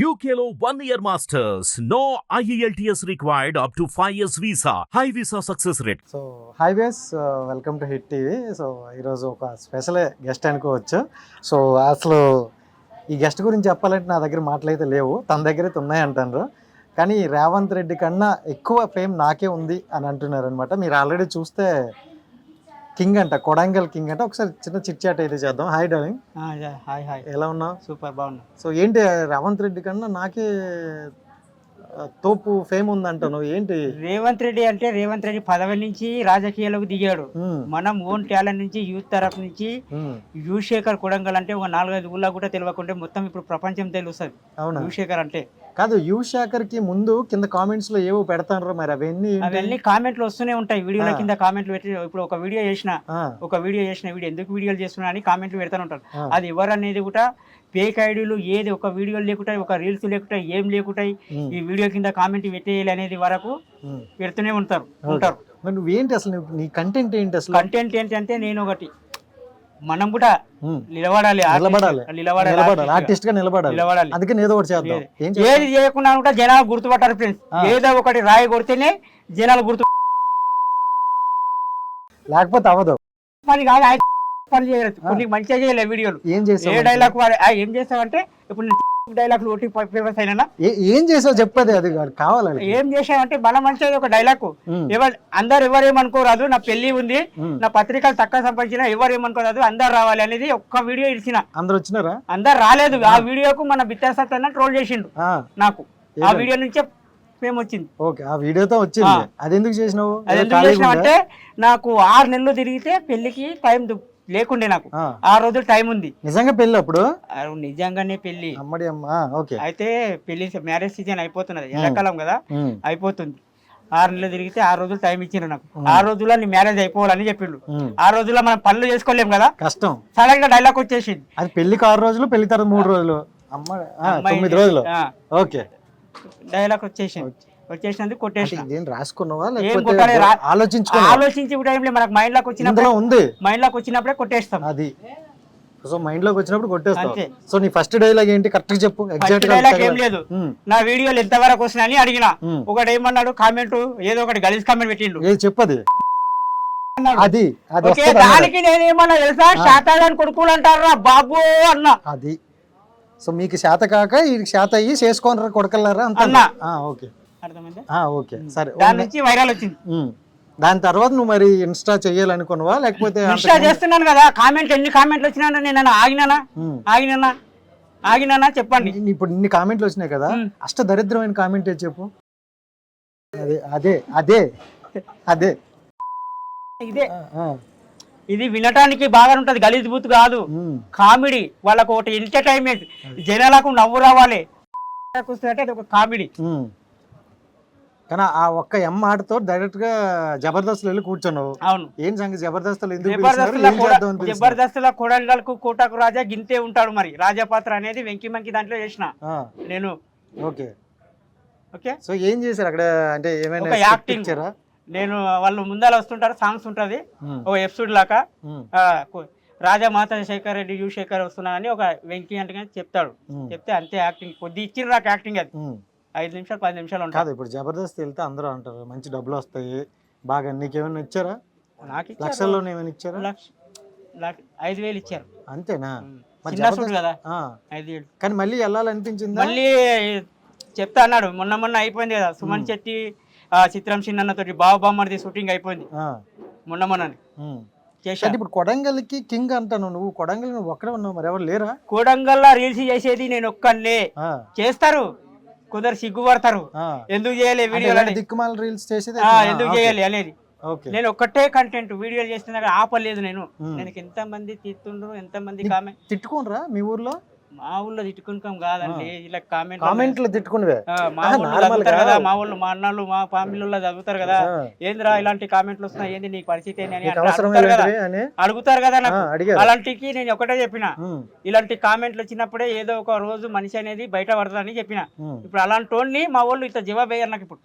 యూకేలో one year masters no IELTS required up to five years visa high visa success rate so hi guys welcome to Hit TV so ఈరోజు ఒక special guest అనుకోవచ్చు. So అసలు ఈ guest గురించి చెప్పాలంటే నా దగ్గర మాటలైతే లేవు. తన దగ్గర అయితే ఉన్నాయి కానీ రేవంత్ రెడ్డి కన్నా ఎక్కువ ఫేమ్ నాకే ఉంది అని అంటున్నారు అనమాట మీరు ఆల్రెడీ చూస్తే కింగ్ అంట కొడంగల్ కింగ్ అంట. ఒకసారి చిన్న చిట్ చాట్ అయితే చేద్దాం. హాయ్ డార్లింగ్ హాయ్ హాయ్ ఎలా ఉన్నావు? సూపర్ బాగున్నా. సో ఏంటి రేవంత్ రెడ్డి కన్నా నాకే తోపు ఫేమ్ ఉంది అంటాను ఏంటి? రేవంత్ రెడ్డి అంటే రేవంత్ రెడ్డి పదవి నుంచి రాజకీయాలకు దిగాడు. మనం ఓన్ టాలెంట్ నుంచి యూత్ తరఫు నుంచి యువశేఖర్ కొడంగల్ అంటే ఒక నాలుగైదు ఊళ్ళో కూడా తెలియకుంటే మొత్తం ఇప్పుడు ప్రపంచం తెలుస్తుంది. అవునా? యువశేఖర్ అంటే. కాదు యూ శాఖర్కి ముందు కింద కామెంట్స్లో ఏవో పెడతారు మరి అవన్నీ? అవన్నీ కామెంట్లు వస్తూనే ఉంటాయి. వీడియోల. కింద కామెంట్లు పెట్టి ఇప్పుడు ఒక వీడియో చేసిన ఒక వీడియో చేసిన వీడియో ఎందుకు వీడియోలు చేస్తున్నా అని కామెంట్లు పెడతానే ఉంటారు. అది ఎవరు అనేది కూడా ఫేక్ ఐడీలు ఏది ఒక వీడియో లేకుంటాయి ఒక రీల్స్ లేకుంటాయి ఏం లేకుంటాయి ఈ వీడియో కింద కామెంట్ పెట్టేయాలి అనేది వరకు. పెడుతూనే ఉంటారు. ఉంటారు. మరి నువ్వేంటి అసలు నీ కంటెంట్ ఏంటి అసలు? కంటెంట్ ఏంటంటే నేను ఒకటి. మనం కూడా నిలబడాలి నిలబడాలి. నిలబడాలి. ఆర్టిస్ట్గా నిలబడాలి. నిలబడాలి. అందుకని ఏదో ఒకటి చేద్దాం. ఏది-? చేయకుండా కూడా జనాలు గుర్తుపట్టారు ఫ్రెండ్స్. ఏదో ఒకటి రాయి కొడితేనే జనాలు గుర్తు లేకపోతే అవ్వదు. పని కాదు ఆయన పని చేయలేదు. కొన్ని మంచిగా చేయలేదు వీడియోలు. ఏం ఏ చేసావు డైలాగ్ వాడు- ఆ, ఏం చేస్తావంటే ఇప్పుడు నేను డైలాగ్ ఒకటి ఫేమస్ అయినా ఏ- ఏం చేసావు చెప్పది అది కావాలి వాళ్ళకి. ఏం చేసావంటే మన మంచిగా ఒక డైలాగ్ ఎవరు అందరు ఎవరు ఏమనుకోరాదు నా పెళ్ళి ఉంది. నా పత్రికలు తక్కువ సంపాదించిన ఎవరు ఏమనుకోరాదు అందరు రావాలి అనేది ఒక్క వీడియో ఇచ్చిన అందరు వచ్చినారా? అందరు రాలేదు. ఆ వీడియోకు మన బిత్తాసత్ అన్న ట్రోల్ చేసిండు. నాకు. ఆ? వీడియో నుంచే ఫేమ్ వచ్చింది. ఓకే ఆ వీడియోతో వచ్చింది. అది ఎందుకు చేసినావు? అంటే నాకు ఆరు నెలలు తిరిగితే పెళ్ళికి టైం లేకుండే నాకు. ఆ, ఆ రోజులు టైం ఉంది. నిజంగా పెళ్ళి అప్పుడు? ఆ నిజంగానే పెళ్ళి అమ్మడి అమ్మ ఆ, ఓకే. అయితే పెళ్ళి మ్యారేజ్ సీజన్ అయిపోతున్నది. ఎండాకాలం కదా అయిపోతుంది. ఆరు నెలలు తిరిగితే ఆరు రోజులు టైం ఇచ్చిండ్రు నాకు. ఆ రోజుల్లో నీ మ్యారేజ్ అయిపోవాలని చెప్పిండు. ఆ రోజుల్లో మనం పనులు చేసుకోలేం కదా. కష్టం. సడన్గా డైలాగ్ వచ్చేసింది. అది పెళ్ళికి ఆరు రోజులు పెళ్ళి తర్వాత మూడు రోజులు. అమ్మ ఆ, తొమ్మిది రోజులు. ఆ, ఓకే. డైలాగ్ వచ్చేసింది. వచ్చేసినందుకు రాసుకున్నావా? ఏం కొట్టాలి? ఆలోచించి టైంలో మనకు మైండ్లోకి వచ్చినప్పుడు ఉంది. మైండ్లోకి వచ్చినప్పుడే కొట్టేస్తాం. అది. సో మైండ్లోకి వచ్చినప్పుడు కొట్టేస్తావు. అంతే. సో నీ ఫస్ట్ డైలాగ్ ఏంటి? కరెక్ట్ చెప్పు. ఎగ్జాక్ట్ డైలాగ్ ఏం లేదు. నా వీడియోలు ఎంత వరకు వస్తున్నాయని అడిగిన. ఒకటి ఏమన్నాడు? కామెంట్ ఏదో ఒకటి గలీజ్ కామెంట్ పెట్టిండు. ఏది చెప్పది. అది. దానికి నేనేమన్నా తెలుసా? శాతాగాని కొడుకులు అంటారా? బాబు అన్న. అది. సో మీకు శాత కాక ఈ శాత అయ్యి చేసుకోనరా కొడకల్లారా అంత. ఓకే. ఓకే. సరే దాని నుంచి వైరల్ వచ్చింది. దాని తర్వాత నువ్వు మరి ఇన్స్టా చెయ్యాలనుకున్నావా లేకపోతే ఇన్స్టా చేస్తున్నాను కదా. కామెంట్ ఎన్ని కామెంట్లు వచ్చినా నేను ఆగినానా. ఆగినానా? ఆగినానా? చెప్పండి. ఇప్పుడు ఇన్ని కామెంట్లు వచ్చినాయి కదా. అష్ట దరిద్రమైన కామెంట్ చెప్పు? అదే అదే అదే అదే. ఇదే. ఇది వినటానికి బాగా ఉంటది. గలీజ్ బూత్ కాదు. కామెడీ. వాళ్ళకు ఒకటి ఎంటర్టైన్మెంట్ జనాలకు నవ్వు రావాలి. కూర్చున్నట్టే అది ఒక కామెడీ. కానీ ఆ ఒక్క ఎం ఆటతో డైరెక్ట్గా జబర్దస్త్ వెళ్ళి కూర్చున్నావు. అవును. ఏం సంగతి? జబర్దస్త్ అని? జబర్దస్తుల కొడంగల్కు కోటకు రాజా గింతే ఉంటాడు మరి. రాజపాత్ర అనేది వెంకి మంకి దాంట్లో చేసిన. నేను ఓకే. ఓకే? సో ఏం చేశారు అక్కడ? అంటే ఏమైనా యాక్టింగ్. నేను వాళ్ళు ముందర వస్తుంటారు సాంగ్స్ ఉంటది. ఒక ఎపిసోడ్ లాగా. రాజా మాత శేఖర్ రెడ్డి యు శేఖర్ వస్తున్నానని ఒక వెంకీ అంటే చెప్తాడు. చెప్తే అంతే యాక్టింగ్. కొద్ది ఇచ్చిన నాకు యాక్టింగ్ అది. ఐదు నిమిషాలు పది నిమిషాలు కాదు ఉంటుంది ఇప్పుడు జబర్దస్త్ వెళ్తే అందరూ అంటారు మంచి డబ్బులు వస్తాయి బాగా నీకేమైనా ఇచ్చారా? నాకు ఇచ్చారు. లక్షల్లో ఏమైనా ఇచ్చారా? లక్ష లక్ష- ఐదు వేలు ఇచ్చారు. అంతేనా? మరి చిన్న సూట్ జబర్దస్త్ కదా. ఆ, ఐదు వేలు. కానీ మళ్ళీ వెళ్ళాలనిపించిందా? మళ్ళీ చెప్తా అన్నాడు. మొన్న మొన్న అయిపోయింది కదా సుమన్ శెట్టి ఆ, చిత్రం చిన్నతోటి బావ బామ్మర్ది షూటింగ్ అయిపోయింది. ఆ, మొన్న మొన్నని. ఉమ్. చేశాను అంటే ఇప్పుడు కొడంగల్కి కింగ్ అంటాను నువ్వు కొడంగల్ నువ్వు ఒక్కడే ఉన్నావు మరి ఎవరు లేరా? కూడంగల్లా రీల్స్ చేసేది నేను ఒక్కనే ఆ, చేస్తారు. కొందరు సిగ్గుపడతారు. ఎందుకు చేయలే వీడియో దిక్కుమాల రీల్స్ చేసేది ఆ, ఎందుకు చేయాలి అనేది. నేను ఒక్కటే కంటెంట్ వీడియోలు చేస్తున్నా ఆపలేదు నేను. నేను ఎంత మంది తిట్టుండ్రు ఎంత మంది కామెంట్ తిట్టుకోనరా మీ ఊర్లో? మా ఊళ్ళో తిట్టుకుంటాం కాదండి. ఇలా కామెంట్ కామెంట్లు తిట్టుకునివే. మా గా. కదా. మా వాళ్ళు మా అన్నలు మా ఫ్యామిలీలో చదువుతారు కదా. ఏందిరా ఇలాంటి కామెంట్లు వస్తున్నాయి? ఏంది నీ పరిస్థితి అని అడుగుతారు కదా. నాకు. అలాంటికి నేను ఒకటే చెప్పిన. ఇలాంటి కామెంట్లు వచ్చినప్పుడే ఏదో ఒక రోజు మనిషి అనేది బయట పడతారని చెప్పిన ఇప్పుడు అలాంటి టోన్ని మా వాళ్ళు ఇట్లా జవాబు వేయరు నాకు ఇప్పుడు.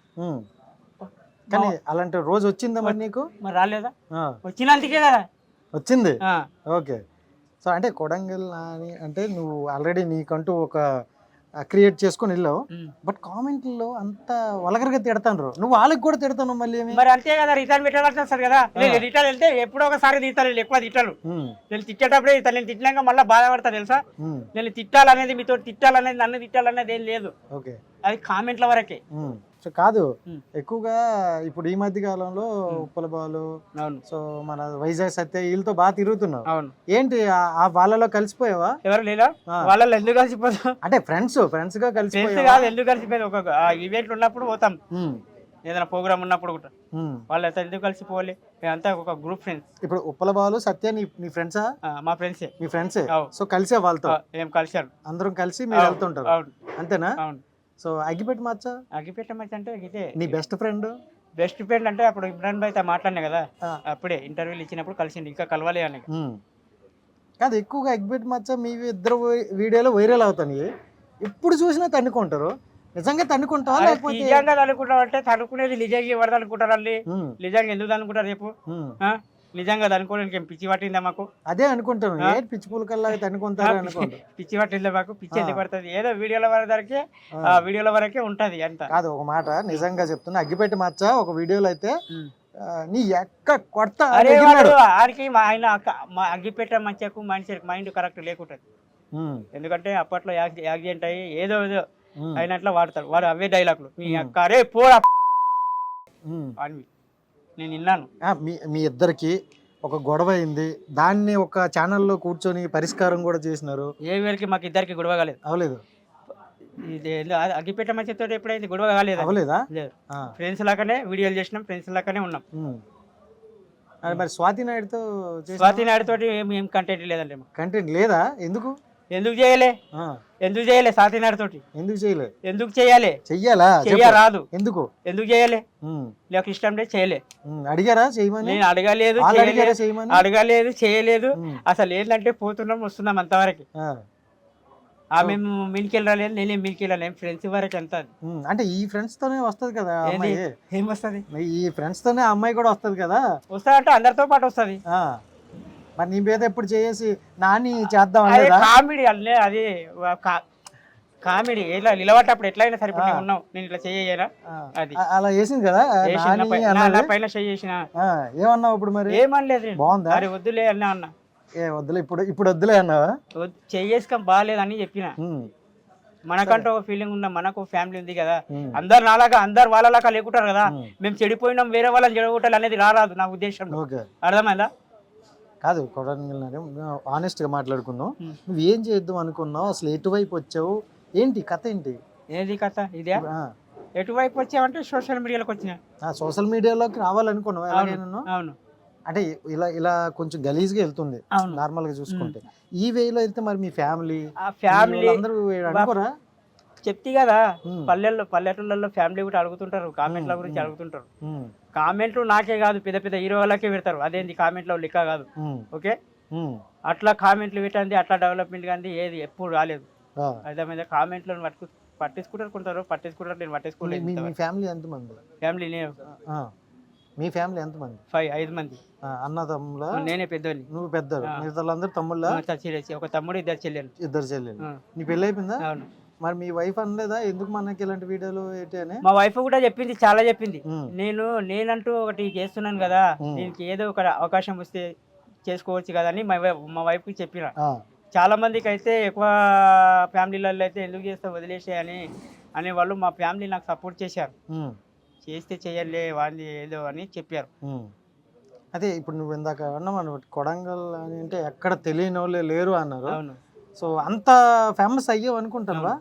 కానీ అలాంటి రోజు వచ్చిందా మరి నీకు? మరి రాలేదా? వచ్చినందుకే కదా. వచ్చింది? ఓకే. సో అంటే కొడంగల్ అని అంటే నువ్వు ఆల్రెడీ నీకంటూ ఒక క్రియేట్ చేసుకొని వెళ్ళావు. బట్ కామెంట్లో అంత వలగరగా తిడతాను నువ్వు వాళ్ళకి కూడా తిడతాను మళ్ళీ మరి అంతే కదా రిటర్న్ పెట్టాల్సి వస్తుంది కదా. నేను రిటర్న్ వెళ్తే ఎప్పుడో ఒకసారి తీస్తాను ఎక్కువ తిట్టాను నేను తిట్టేటప్పుడే తిట్టాను నేను తిట్టినాక మళ్ళీ బాధపడతా తెలుసా? నేను తిట్టాలనేది మీతో తిట్టాలనేది నన్ను తిట్టాలనేది ఏం లేదు. ఓకే. అది కామెంట్ల వరకే. సో కాదు. ఎక్కువగా ఇప్పుడు ఈ మధ్య కాలంలో ఉప్పల బాలు సో మన వైజాగ్ సత్య వీళ్ళతో బాగా తిరుగుతున్నావు. అవును. ఏంటి ఆ- వాళ్ళలో కలిసిపోయావా? ఎవరు లేదా. వాళ్ళలో ఎందుకు కలిసిపోతాం అంటే ఫ్రెండ్స్ ఫ్రెండ్స్గా కలిసిపోయావా? కాదు ఎందుకు కలిసిపోయేది ఒక ఈవెంట్లు ఉన్నప్పుడు పోతాం. ఏదైనా ప్రోగ్రామ్ ఉన్నప్పుడు కూడా. ఉమ్. వాళ్ళతో ఎందుకు కలిసిపోవాలి? మేమంతా ఒక గ్రూప్ ఫ్రెండ్స్ ఇప్పుడు ఉప్పల బాలు సత్య నీ నీ ఫ్రెండ్సా? మా ఫ్రెండ్సే మీ ఫ్రెండ్సే. సో కలిసే వాళ్ళతో? ఏం కలిసారు అందరం కలిసి మీరు వెళ్తుంటారు. అవును. అంతేనా? అవును. సో అగ్గిపెట్టి మచ్చా అగ్గిపెట్ట మధ్య అంటే ఇదే. నీ బెస్ట్ ఫ్రెండ్? బెస్ట్ ఫ్రెండ్ అంటే అప్పుడు ఇమ్రాన్ భాయ్ మాట్లాడినా కదా అప్పుడే ఇంటర్వ్యూలు ఇచ్చినప్పుడు కలిసింది ఇంకా కలవాలి అని. కాదు ఎక్కువగా అగ్గిపెట్టి మచ్చ మీ ఇద్దరు వీడియోలో వైరల్ అవుతాయి ఎప్పుడు చూసినా తన్నుకుంటారు. నిజంగా తన్నుకుంటావా లేకపోతే? నిజంగా అనుకుంటాం అంటే తనుకునేది నిజంగా ఎవరు వాళ్ళు ఉమ్, నిజంగా ఎందుకు అనుకుంటారు రేపు? నిజంగా అనుకోవడానికి ఏం పిచ్చి పట్టిందా మాకు? అదే? ఏ పిచ్చి పులకల్లా అనుకుంటారు పిచ్చి పట్టిందా మాకు? పిచ్చి. ఎందుకు పడుతుంది? ఏదో వీడియోల వరకే వీడియోల వరకే ఉంటది అంత. కాదు ఒక మాట నిజంగా చెప్తున్నా. అగ్గిపెట్టి మచ్చ ఒక వీడియోలో అయితే నీ ఎక్క కొడతా ఆడికి మా ఆయన అగ్గిపెట్ట మంచికు మనిషి మైండ్ కరెక్ట్ లేకుంటది. ఎందుకంటే అప్పట్లో యాక్సి- యాక్సిడెంట్ అయ్యి ఏదో ఏదో అయినట్లు వాడతారు. వాడు అవే డైలాగులు. మీ. అక్క అరే పోరా. అని. నేను విన్నాను. మీ మీ ఇద్దరికి ఒక గొడవ అయింది. దాన్ని ఒక ఛానల్లో కూర్చొని పరిష్కారం కూడా చేసినారు. ఏ వేళకి మాకు ఇద్దరికి గొడవ కాలేదు. అవలేదు. అగ్గిపెట్ట మంచితో ఎప్పుడైతే గొడవ కాలేదు? అవలేదా? ఫ్రెండ్స్ లాగానే వీడియోలు చేసినాం ఫ్రెండ్స్ లాగానే ఉన్నాం. మరి స్వాతి నాయుడుతో స్వాతి నాయుడు తోటి ఏం కంటెంట్ లేదండి. కంటెంట్ లేదా? ఎందుకు? ఎందుకు చేయలే? ఎందుకు చేయలే స్వాతి నాయుడు తోటి ఎందుకు చేయలే? ఎందుకు చేయాలి? చెయ్యాలా. చెయ్యరాదు ఎందుకు? ఎందుకు చేయలే? లేక ఇష్టం లేదు చేయలే. అడిగారా చేయమని? నేను అడగలేదు అడగలేదు చేయలేదు. అసలు ఏంటంటే పోతున్నాం వస్తున్నాం అంతవరకు. ఆ, ఆ మేము మిల్కి రాలేదు నేనే మిల్కి వెళ్ళాను ఫ్రెండ్స్ వరకు ఎంత అంటే ఈ ఫ్రెండ్స్ తోనే వస్తది కదా ఏం వస్తుంది? ఈ ఫ్రెండ్స్ తోనే అమ్మాయి కూడా వస్తది కదా? వస్తా అంటే అందరితో పాటు వస్తుంది. మరి నీ మీద ఎప్పుడు చేసి నాని చేద్దాం అదే కామెడీ అల్లే అది కా- కామెడీ. ఇలా నిలబడ్డప్పుడు ఎట్లయినా సరే ఇప్పుడు. నేను ఉన్నావు నేను ఇట్లా చేయరా ఆ, అది. అలా చేసింది కదా చేసిన నాని పై- నా- అన్నది? నా పైన చేసిన. ఆ, ఏమన్నావు ఇప్పుడు మరి? ఏమనలేదు నేను. బాగుందా? అరే వద్దులే అన్నా అన్న. ఏ వద్దులే ఇప్పుడు ఇప్పుడు వద్దులే అన్నావా? చేసుకొని బాగాలేదని చెప్పిన. ఉమ్, మనకంటూ ఒక ఫీలింగ్ ఉన్న మనకు ఫ్యామిలీ ఉంది కదా. ఉమ్, అందరు నాలాగా అందరు వాళ్ళలాగా లేకుంటారు కదా. మేము చెడిపోయినాం వేరే వాళ్ళని చెడగొట్టాలి అనేది రారాదు నా ఉద్దేశంలో. ఓకే. అర్థమైందా? కాదు కొడంగల్ ఆనెస్ట్గా మాట్లాడుకుందాం. ఉమ్. నువ్వు ఏం చేద్దాం అనుకున్నావు? అసలు ఎటువైపు వచ్చావు? ఏంటి కథ ఏంటి? ఏది కథ? ఇదే? ఎటువైపు వచ్చావంటే సోషల్ మీడియాలోకి వచ్చిన. సోషల్ మీడియాలోకి రావాలనుకున్నావు ఎలాగైనా అవును. అంటే ఇలా ఇలా కొంచెం గలీజ్గా వెళ్తుంది అవును. నార్మల్గా చూసుకుంటే ఈ వేలో అయితే మరి మీ ఫ్యామిలీ ఫ్యామిలీ అందరూ అనుకోరా? చెప్తి కదా. పల్లెల్లో పల్లెటూళ్ళల్లో ఫ్యామిలీ కూడా అడుగుతుంటారు కామెంట్ల గురించి. అడుగుతుంటారు. కామెంట్లు నాకే కాదు పెద్ద పెద్ద హీరో వాళ్ళకే పెడతారు. అదేంది కామెంట్లో లెక్క కాదు. ఓకే? అట్లా కామెంట్లు పెట్టండి అట్లా డెవలప్మెంట్ కానీ ఏది ఎప్పుడు రాలేదు. అర్థమైందా? కామెంట్లను పట్టుకు పట్టించుకుంటారు కొంటారు పట్టించుకుంటారు నేను పట్టించుకోలేదు మీ- ఫ్యామిలీ ఎంతమంది? ఫ్యామిలీ నేను మీ ఫ్యామిలీ ఎంతమంది? ఫైవ్ ఐదు మంది. ఆ, అన్నదమ్ముల? నేనే పెద్దోని నువ్వు పెద్దరు ఆ. మిగతా వాళ్ళందరూ తమ్ముళ్ళ ఒక తమ్ముడు ఇద్దరు చెల్లెలు ఇద్దరు చెల్లెలు నీ పెళ్ళి అయిపోయిందా అవును. మరి మీ వైఫ్ అనలేదా? ఎందుకు మనకి ఇలాంటి వీడియోలు ఏంటి అని? మా వైఫ్ కూడా చెప్పింది చాలా చెప్పింది. నేను నేనంటూ ఒకటి చేస్తున్నాను కదా. దీనికి ఏదో ఒక అవకాశం వస్తే చేసుకోవచ్చు కదా అని మా వైఫ్ మా వైఫ్కి చెప్పిన. చాలా మందికి అయితే ఎక్కువ ఫ్యామిలీలలో అయితే ఎందుకు చేస్తే వదిలేసే అని అనేవాళ్ళు మా ఫ్యామిలీ నాకు సపోర్ట్ చేశారు. చేస్తే చెయ్యలే వాడిని ఏదో అని చెప్పారు. అదే ఇప్పుడు నువ్వు ఇందాక అన్నావు కొడంగల్ అని అంటే ఎక్కడ తెలియని వాళ్ళే లేరు అన్నారు. సో అంత ఫేమస్ అయ్యావు అనుకుంటానువా?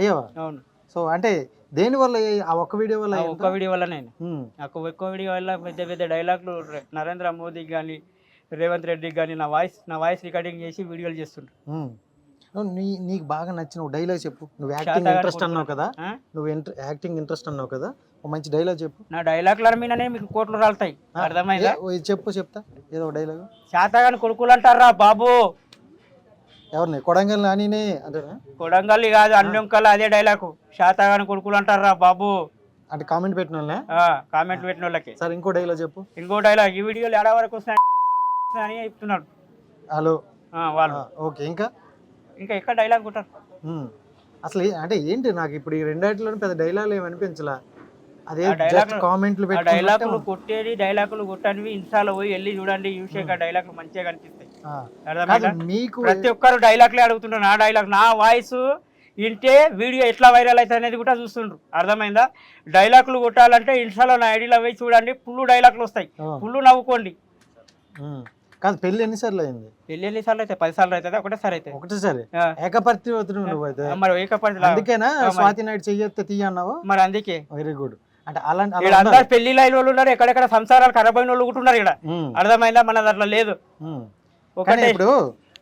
అయ్యావా అవును. సో అంటే దేని వల్ల ఆ ఒక్క వీడియో వల్ల? ఒక్క వీడియో వల్ల నేను ఒక్క వీడియో వల్ల పెద్ద పెద్ద డైలాగులు నరేంద్ర మోదీకి కానీ రేవంత్ రెడ్డికి కానీ నా వాయిస్ నా వాయిస్ రికార్డింగ్ చేసి వీడియోలు చేస్తుంటారు నీ నీకు బాగా నచ్చిన డైలాగ్ చెప్పు. నువ్వు యాక్టింగ్ ఇంట్రెస్ట్ అన్నావు కదా? నువ్వు యాక్టింగ్ ఇంట్రెస్ట్ అన్నావు కదా. ఒక మంచి డైలాగ్ చెప్పు. నా డైలాగుల మీదనే మీకు కోట్లు రాలుతాయి. అర్థమైందా? చెప్పు చెప్తా. ఏదో డైలాగ్. శాతగాని కొడుకులు అంటారా బాబు? ఎవరిని? కొడంగల్ నానినే అంటేనా కొడంగల్లి కాదు అన్నింకల్ అదే డైలాగు. శాతగాని కొడుకులు అంటారా బాబు. అంటే కామెంట్ పెట్టిన వాళ్ళనే? ఆ, కామెంట్ పెట్టిన వాళ్ళకి. సరే ఇంకో డైలాగ్ చెప్పు. ఇంకో డైలాగ్ ఈ వీడియోలు ఎడ వరకు అని చెప్తున్నాడు. హలో. వాళ్ళు. ఓకే ఇంకా? ఇంకా ఎక్కడ డైలాగ్ కొట్టారు. అసలు అంటే ఏంటి నాకు ఇప్పుడు ఈ రెండాటిలో పెద్ద డైలాగ్ ఏమి అనిపించలా? అదే లో- కామెంట్లు డైలాగులు కొట్టేది డైలాగులు కొట్టనివి ఇన్స్టాలో పోయి వెళ్ళి చూడండి ఆ డైలాగులు మంచిగా కనిపిస్తాయి. మీకు ప్రతి ఒక్కరు డైలాగ్లే అడుగుతుంటారు. నా డైలాగ్ నా వాయిస్ వింటే వీడియో ఎట్లా వైరల్ అవుతుంది అనేది కూడా చూస్తుండ్రు. అర్థమైందా? డైలాగులు కొట్టాలంటే ఇన్స్టాలో నా ఐడిలో పోయి చూడండి ఫుల్ డైలాగులు వస్తాయి. ఫుల్ నవ్వుకోండి. కాదు పెళ్ళి ఎన్నిసార్లు అయింది? పెళ్ళి ఎన్ని సార్లు అయితే పది సార్లు అవుతుంది? ఒకటేసారి అవుతుంది ఒకటేసారి. ఏకపర్తి నువ్వు అయితే. మరి ఏకపడి అందుకేనా. స్వాతి నాయుడు చెయ్యొత్తే తీయ అన్నావు? మరి అందుకే. Very good. అంటే అలాంటి. అందరు పెళ్ళి లైన్ వాళ్ళు ఉన్నారు ఎక్కడెక్కడ సంసారాలు ఖరాబ్ అయిన వాళ్ళు కూడా ఉన్నారు ఇక్కడ అర్థమైందా? మనది అట్లా లేదు. కానీ ఇప్పుడు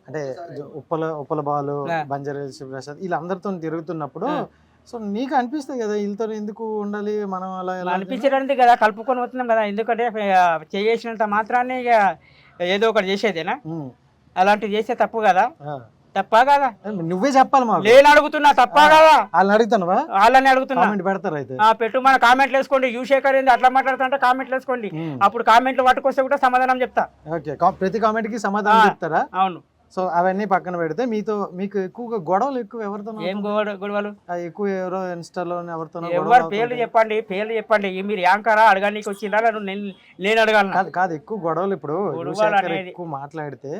అంటే ఉప్పల ఉప్పల బాలు. బంజారా శివప్రసాద్ వీళ్ళందరితో తిరుగుతున్నప్పుడు. సో నీకు అనిపిస్తుంది కదా వీళ్ళతో ఎందుకు ఉండాలి మనం అలా అనిపించడానికి కదా కలుపుకొని వస్తున్నాం కదా ఎందుకంటే చేసినంత మాత్రాన్ని ఇక ఏదో ఒకటి చేసేదేనా అలాంటివి చేస్తే తప్పు కదా ఆ. తప్ప కదా? నువ్వే చెప్పాలి మాకు. నేను అడుగుతున్నా తప్ప కదా? వాళ్ళని అడుగుతానువా వాళ్ళని అడుగుతున్నా. కామెంట్ పెడతారు అయితే? ఆ, పెట్టు మన కామెంట్లు వేసుకోండి. యూశేఖర్ ఏంది అట్లా మాట్లాడుతుంటే కామెంట్లు వేసుకోండి. అప్పుడు కామెంట్లు పట్టుకొస్తే కూడా సమాధానం చెప్తా. ఓకే ప్రతి కామెంట్కి సమాధానం. చెప్తారా? అవును. సో అవన్నీ పక్కన పెడితే మీతో మీకు ఎక్కువగా గొడవలు ఎక్కువ ఎవరితో ఏం గొడవ గొడవలు? ఎక్కువ ఎవరో ఇన్స్టాలో ఎవరితోనో ఎవరు పేర్లు. చెప్పండి పేర్లు చెప్పండి. మీరు యాంకరా అడగడానికి వచ్చిందా? నేను నేను అడగాలను? కాదు కాదు ఎక్కువ గొడవలు ఇప్పుడు ఎక్కువ మాట్లాడితే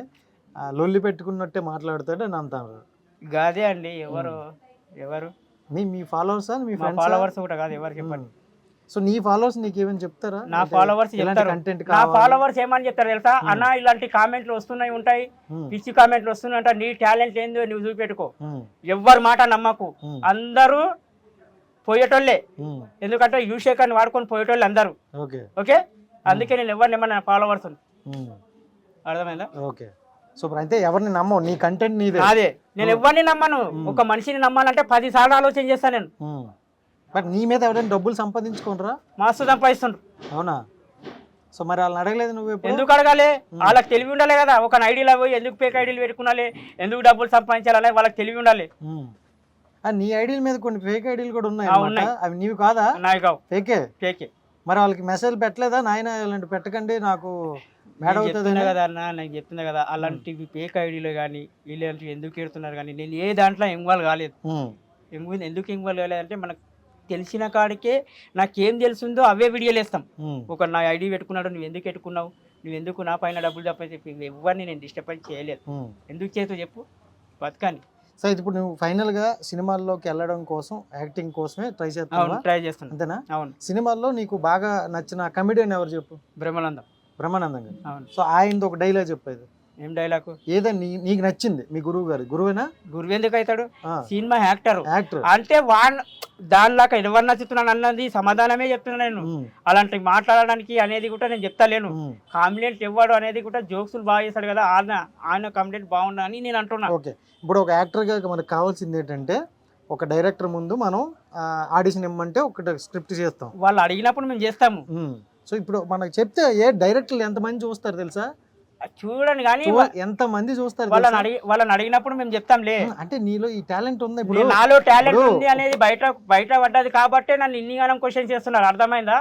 లొల్లి పెట్టుకున్నట్టే మాట్లాడుతాడు అని అంటారు. గాదే అండి ఎవరు? ఎవరు? మీ మీ ఫాలోవర్స్ మీ ఫాలోవర్స్ కూడా కాదు ఎవరు చెప్పండి. సో నీ ఫాలోవర్స్ నీకు ఏమైనా చెప్తారా? నా ఫాలోవర్స్ చెప్తారు. కంటెంట్ నా ఫాలోవర్స్ ఏమని చెప్తారు తెలుసా? అన్న ఇలాంటి కామెంట్లు వస్తున్నాయి ఉంటాయి. పిచ్చి కామెంట్లు వస్తున్నాయంట నీ టాలెంట్ ఏందో నువ్వు చూపెట్టుకో. ఎవ్వరి మాట నమ్మకు. అందరూ పోయేటోళ్ళే. ఎందుకంటే యూషేకర్ని వాడుకొని పోయేటోళ్ళు అందరూ. ఓకే. ఓకే? అందుకే నేను ఎవరిని ఏమన్నా ఫాలోవర్స్ అర్థమైందా? ఓకే. సూపర్. అయితే ఎవరిని నమ్మవు? నీ కంటెంట్ నీదే. అదే నేను ఎవరిని నమ్మను? ఒక మనిషిని నమ్మాలంటే పది సార్లు ఆలోచన చేస్తాను నేను. బట్ నీ మీద ఎవరైనా డబ్బులు సంపాదించుకోనరా మస్తు సంపాదిస్తుండ్రు. అవునా? సో మరి వాళ్ళని అడగలేదు నువ్వు ఎందుకు అడగాలి? వాళ్ళకి తెలివి ఉండాలి కదా. ఒక ఐడీలో పోయి ఎందుకు పేక్ ఐడీలు పెట్టుకున్నాలి? ఎందుకు డబ్బులు సంపాదించాలి? వాళ్ళకి తెలివి ఉండాలి. నీ ఐడీల మీద కొన్ని ఫేక్ ఐడీలు కూడా ఉన్నాయి. అవి నీవి కాదా? నాకు కావు. ఫేకే పేకే మరి వాళ్ళకి మెసేజ్ పెట్టలేదా? నాయన ఇలాంటి పెట్టకండి నాకు మేడ చెప్తున్నా కదా అన్న నేను చెప్తున్నా కదా అలాంటివి పేక్ ఐడీలు కానీ ఇలాంటివి ఎందుకు పెడుతున్నారు కానీ నేను ఏ దాంట్లో ఇన్వాల్వ్ కాలేదు. ఇన్వాల్వ్ ఎందుకు ఇన్వాల్వ్ కాలేదంటే మనకు తెలిసిన కాడికే నాకేం తెలుసుందో అవే వీడియోలు వేస్తాం. ఒక నా ఐడి పెట్టుకున్నాడు నువ్వు ఎందుకు పెట్టుకున్నావు నువ్వు ఎందుకు నా పైన డబ్బులు తప్ప చెప్పి ఎవరిని నేను డిస్టర్బ్ చేయలేదు. ఎందుకు చేతు చెప్పు బతకాని సో ఇప్పుడు నువ్వు ఫైనల్గా సినిమాల్లోకి వెళ్ళడం కోసం యాక్టింగ్ కోసమే ట్రై అవును చేస్తావా ట్రై చేస్తున్నాను అంతేనా? అవును. సినిమాల్లో నీకు బాగా నచ్చిన కమెడియన్ ఎవరు చెప్పు? బ్రహ్మానందం. బ్రహ్మానందం గారు. అవును. సో ఆయనది ఒక డైలాగ్ చెప్పేది. ఏం డైలాగు ఏదో నీ నీకు నచ్చింది మీ గురువు గారు. గురువేనా? గురువు ఎందుకు అవుతాడు? Cinema actor. యాక్టర్. అంటే వాన్ దానిలాగా ఎవరు నచ్చుతున్నాను అన్నది సమాధానమే చెప్తున్నా నేను. అలాంటి మాట్లాడడానికి అనేది కూడా నేను చెప్తాలేను. కాంప్లైంట్ ఇవ్వడు అనేది కూడా జోక్సులు బాగా చేస్తాడు కదా. ఆయన ఆయన కంప్లైంట్ బాగుండా అని నేను అంటున్నా. ఓకే. ఇప్పుడు ఒక యాక్టర్గా మనకు కావాల్సింది ఏంటంటే ఒక డైరెక్టర్ ముందు మనం ఆడిషన్ ఇమ్మంటే ఒక స్క్రిప్ట్ చేస్తాం. వాళ్ళు అడిగినప్పుడు మేము చేస్తాము. సో ఇప్పుడు మనకు చెప్తే ఏ డైరెక్టర్లు ఎంతమంది చూస్తారు తెలుసా? చూడండి కానీ చూ- ఎంతమంది చూస్తారు వాళ్ళని? అడిగి వాళ్ళని అడిగినప్పుడు మేము చెప్తాంలే. అంటే నీలో ఈ టాలెంట్ ఉంది ఇప్పుడు. నాలో టాలెంట్ ఉంది అనేది బయట బయట పడ్డది కాబట్టే నన్ను ఇన్ని గానం క్వశ్చన్ చేస్తున్నారు. అర్థమైందా?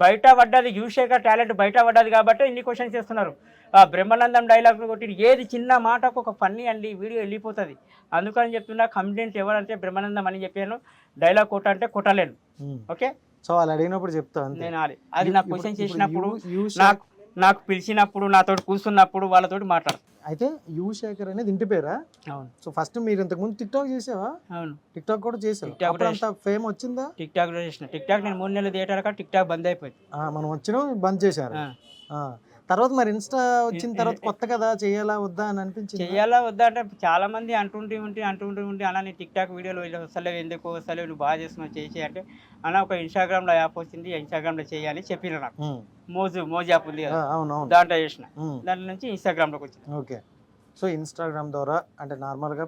బయట పడ్డది యూశేఖర్ టాలెంట్ బయట పడ్డది కాబట్టి ఇన్ని క్వశ్చన్స్ చేస్తున్నారు. ఆ బ్రహ్మానందం డైలాగ్ కొట్టి ఏది చిన్న మాటకు ఒక ఫన్నీ అండి వీడియో వెళ్ళిపోతుంది. అందుకని చెప్తున్నా కంప్లైంట్ ఎవరంటే బ్రహ్మానందం అని చెప్పాను. డైలాగ్ కొట్ట అంటే కొట్టలేను. ఓకే సో వాళ్ళు అడిగినప్పుడు చెప్తా అంతే. నేను అది నాకు క్వశ్చన్ చేసినప్పుడు నాకు నాకు పిలిచినప్పుడు నాతో కూర్చున్నప్పుడు వాళ్ళతోటి మాట్లాడు అయితే యు శేఖర్ అనేది ఇంటి పేరా అవును. సో ఫస్ట్ మీరు ఇంతకు ముందు టిక్ టాక్ చేసావా అవును టిక్ టాక్ కూడా చేసావు అంత ఫేమ్ వచ్చిందా? టిక్ టాక్ చేసిన. టిక్ టాక్ నేను మూడు నెలలు థియేటర్ టిక్ టాక్ బంద్ అయిపోయింది. మనం వచ్చినాం బంద్ చేశారు. తర్వాత మరి ఇన్స్టా వచ్చిన తర్వాత కొత్త కదా చేయాలా వద్దా అని అనిపించింది? చెయ్యాలా వద్దా అంటే చాలా మంది అంటుంటే ఉంటే అంటుంటే ఉంటే అన్న నీ టిక్ టాక్ వీడియోలు వస్తలేవు ఎందుకు వస్తలేవు నువ్వు బాగా చేస్తున్నావు చేసి అంటే అన్న ఒక ఇన్స్టాగ్రామ్లో యాప్ వచ్చింది ఇన్స్టాగ్రామ్లో చేయాలి చెప్పిన నాకు. మోజు మోజు యాప్ ఉంది దాంట్లో చేసిన. దాంట్లో నుంచి ఇన్స్టాగ్రామ్లోకి వచ్చింది ఓకే. సో ఇన్స్టాగ్రామ్ ద్వారా అంటే నార్మల్గా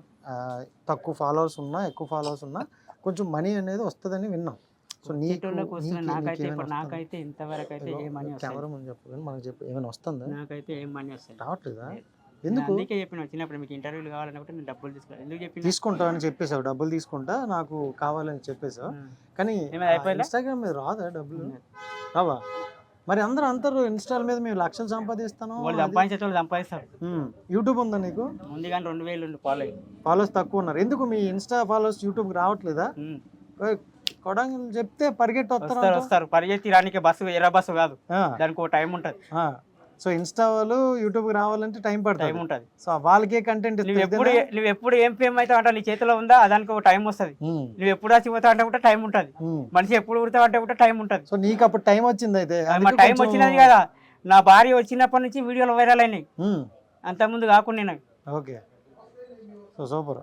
తక్కువ ఫాలోవర్స్ ఉన్నా ఎక్కువ ఫాలోవర్స్ ఉన్నా కొంచెం మనీ అనేది వస్తుందని విన్నాం. సో వస్తుంది నీకు- నాకైతే ఇప్పుడు? నాకైతే ఇంతవరకు అయితే ఏ మనీ కెమెరా ముందు చెప్పు మనకు చెప్పు ఏమైనా వస్తుందా? నాకైతే ఏం మనీ వస్తుంది రావట్లేదా? లేదు. ఎందుకు? అందుకే చెప్పిన వచ్చినప్పుడు మీకు ఇంటర్వ్యూలు కావాలనుకుంటే నేను డబ్బులు తీసుకోవాలి ఎందుకు చెప్పిన? తీసుకుంటా అని చెప్పేసావు డబ్బులు తీసుకుంటా నాకు కావాలని చెప్పేసావు. కానీ ఏమైనా అయిపోయిందా? ఇన్స్టాగ్రామ్ మీద రాదా డబ్బులు? రావా? మరి అందరూ అంటారు ఇన్స్టాల్ మీద మేము లక్షలు సంపాదిస్తాను వాళ్ళు సంపాదించే వాళ్ళు సంపాదిస్తారు. యూట్యూబ్ ఉందా నీకు? ముందు కానీ రెండు వేలు ఉండి ఫాలో ఫాలోవర్స్ తక్కువ ఉన్నారు. ఎందుకు మీ ఇన్స్టా ఫాలోవర్స్ యూట్యూబ్ రావట్లేదా? కొడంగల్ చెప్తే పరిగెట్టి వస్తారు వస్తారు. పరిగెత్తి రానికి బస్సు ఎర్ర బస్సు కాదు. దానికి ఒక టైం ఉంటుంది. సో ఇన్స్టా వాళ్ళు యూట్యూబ్ రావాలంటే టైం టైం పడుతుంది ఉంటుంది. సో వాళ్ళకే కంటెంట్ నువ్వు ఎప్పుడు నువ్వు ఎప్పుడు ఏం ఫేమ్ అవుతావు అంటే నీ చేతిలో ఉందా? దానికి ఒక టైం వస్తుంది. నువ్వు ఎప్పుడు వచ్చిపోతావు అంటే కూడా టైం ఉంటుంది. మనిషి ఎప్పుడు ఉడతావు అంటే కూడా టైం ఉంటుంది. సో నీకు అప్పుడు టైం వచ్చింది అయితే. టైం వచ్చినది కదా. నా భార్య వచ్చినప్పటి నుంచి వీడియోలు వైరల్ అయినాయి. అంతకుముందు కాకుండా నేను. ఓకే. So super.